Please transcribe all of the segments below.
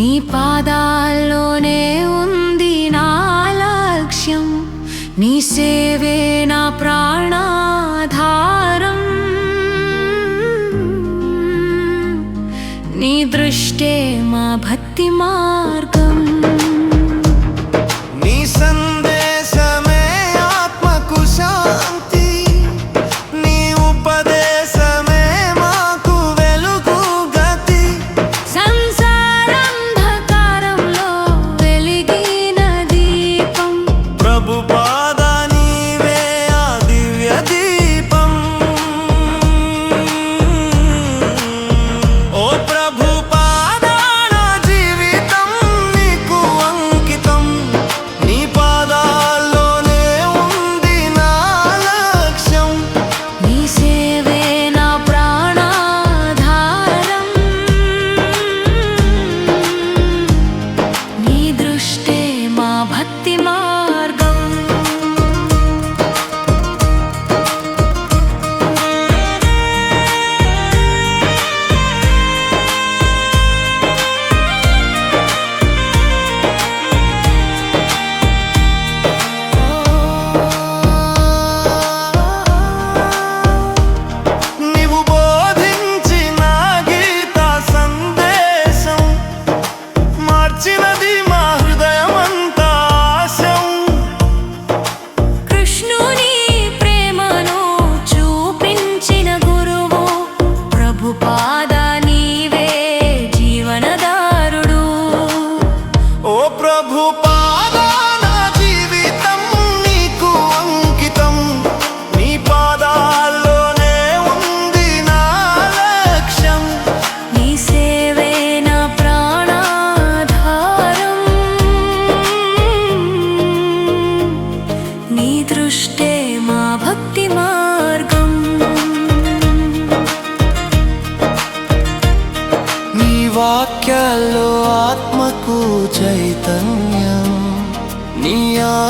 నీ పాదాల్లోనే ఉంది నా లక్ష్యం. నీ సేవే నా ప్రాణాధారం. నీ దృష్టే మా భక్తి మా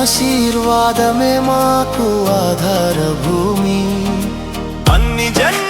ఆశీర్వాదమే మాకు ఆధార భూమి అన్ని జన్మ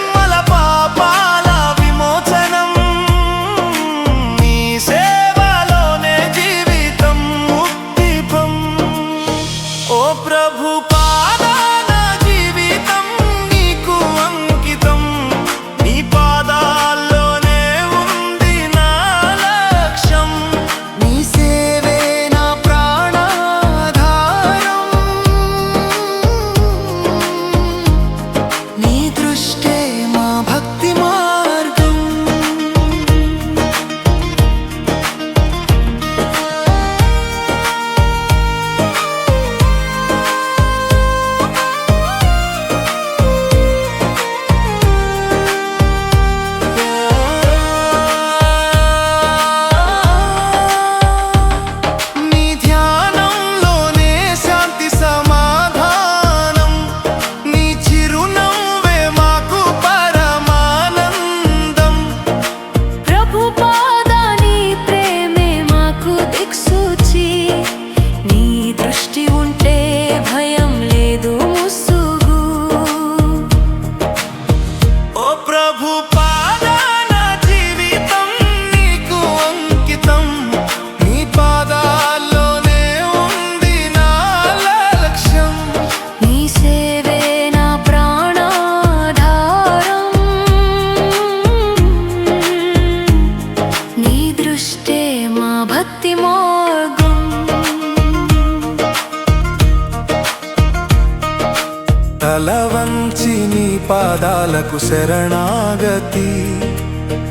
తలవంచి నీ పాదాలకు శరణాగతి.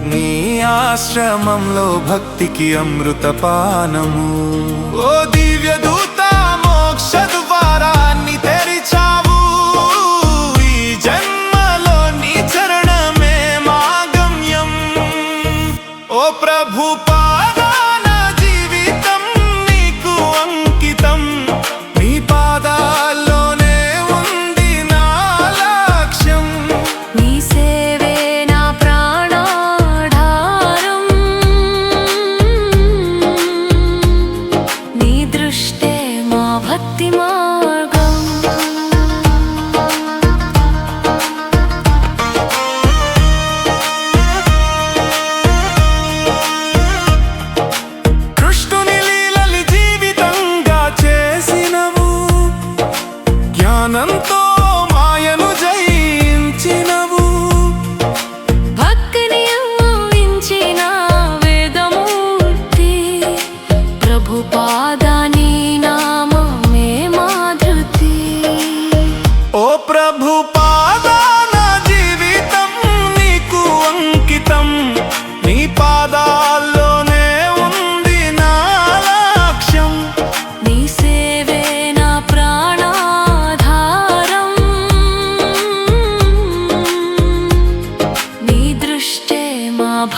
నీ ఆశ్రమంలో భక్తికి అమృతపానము. ఓ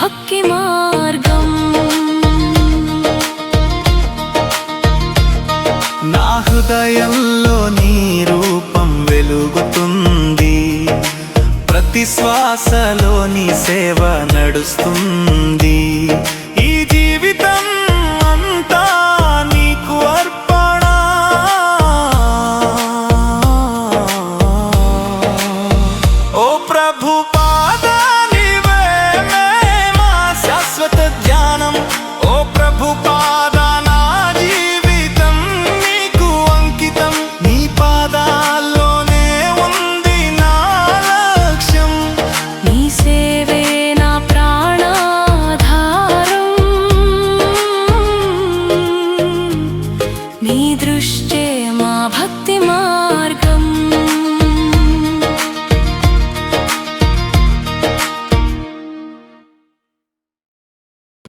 హక్కి మార్గం. నా హృదయంలో నీ రూపం వెలుగుతుంది. ప్రతి శ్వాసలో నీ సేవ నడుస్తుంది.